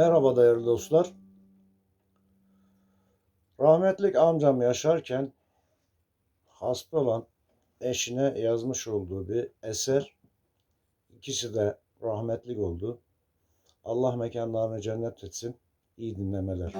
Merhaba değerli dostlar. Rahmetlik amcam yaşarken hasta olan eşine yazmış olduğu bir eser. İkisi de rahmetlik oldu. Allah mekanlarını cennet etsin. İyi dinlemeler.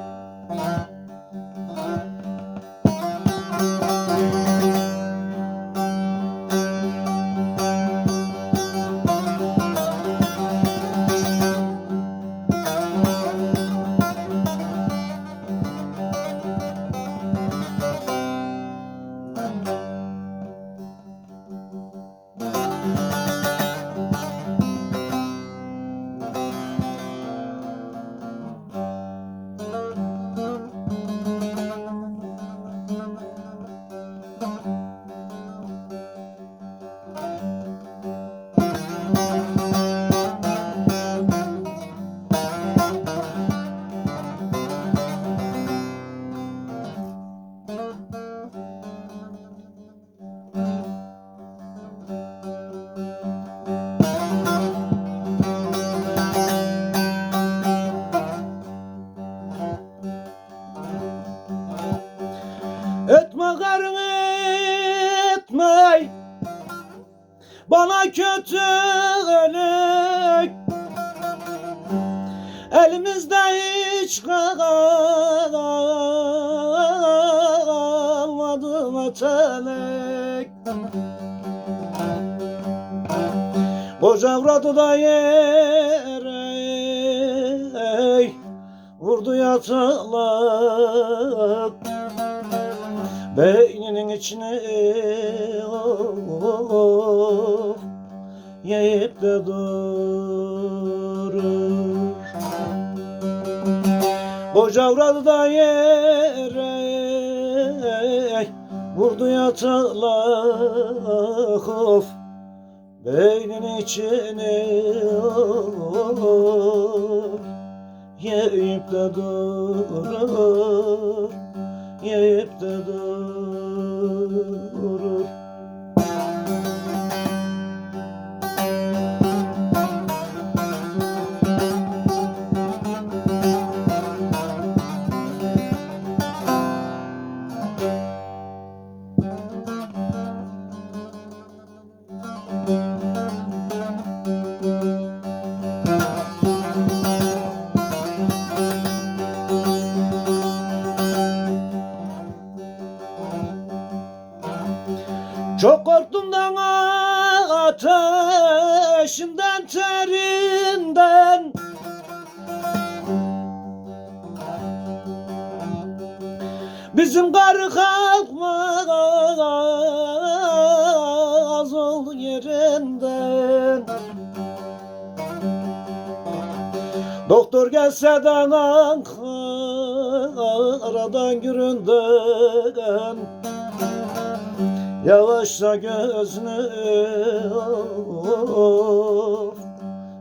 Etme karını etme. Bana kötülük Elimizde hiç kalmadı metelek. Koca avradı da yere Vurdu yatalak Beyninin içine oh, yiyip de durur. Koca avradı da yere vurdu yatalak of. Beynin içine oh, yiyip de durur yiyip de durur. Bizim karı kalkmaz oldu yerinden. Doktor gelse de Ankara'dan Güründen. Yavaşla gözünü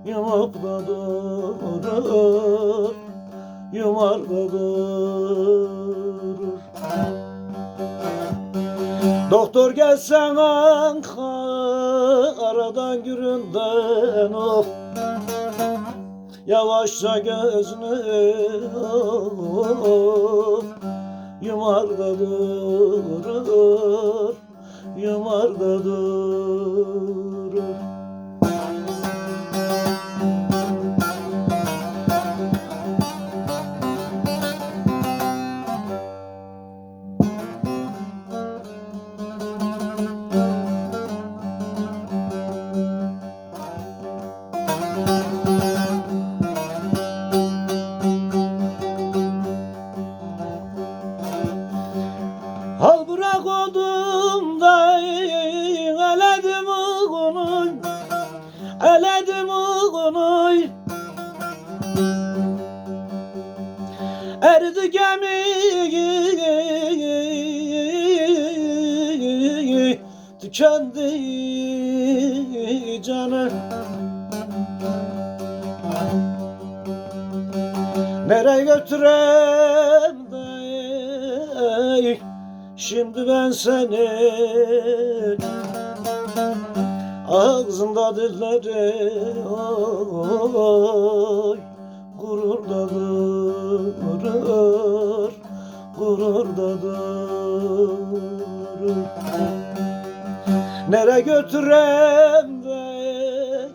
Yumak da durur Yumar Doktor gelsen Ankara'dan Güründen of. Yavaşla gözünü of, Yumar da durur Yumar da durur Eledim onu Eridi gemi. Tükendi canı. Nereye götürem de? Şimdi ben seni Ağzında dilleri Gururdadır, gururdadır Nere götürem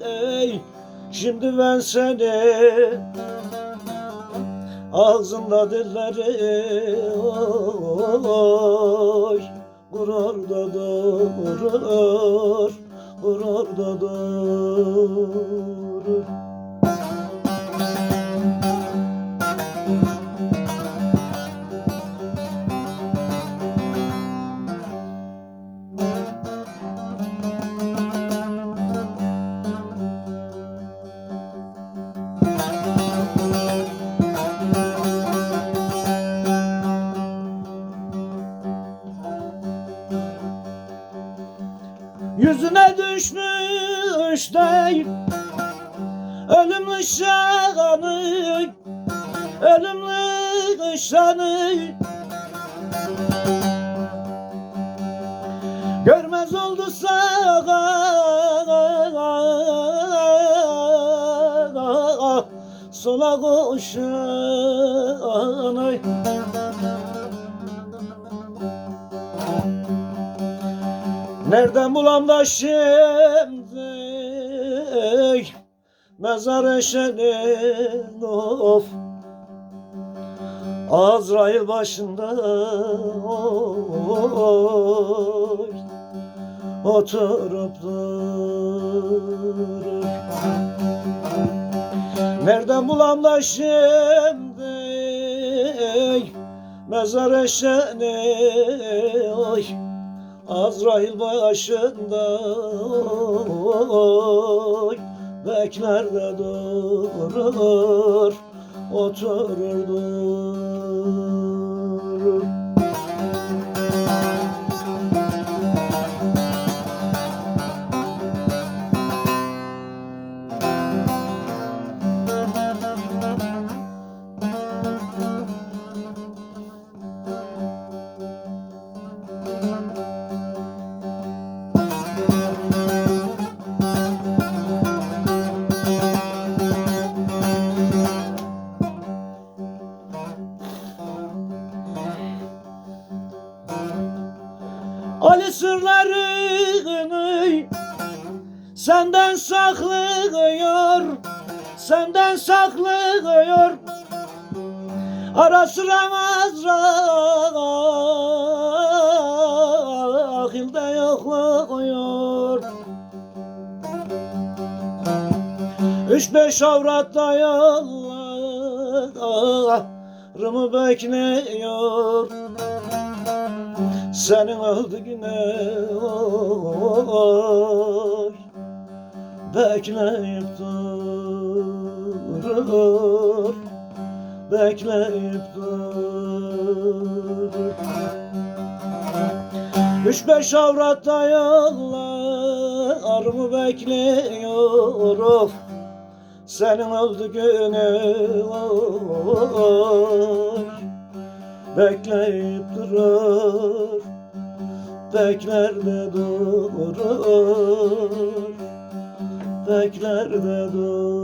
ey Şimdi ben seni. Ağzında dilleri oy, oy Gururdadır, da Yüzüne düşmüş değil. Ölümlü şanı Ölümlü şanı Görmez oldu sağa. Sola koşan Nereden bulam da şimdi? Mezar eşeğin of. Azrail başında oy, Oturup durur. Nereden bulam da şimdi? Mezar eşeğini oy Azrail başında oy, Bekler de durur Oturur saklıyor, senden saklıyor. Ara sıra Azrail'de yokluyor. Üç beş avratta yollarımı bekliyor. Senin öldüğüne oy Bekleyip durur. Bekleyip durur. Üç beş avratta yollarımı bekliyorum Senin öldüğüne oy Bekleyip durur. Bekler de durur Bekler de durur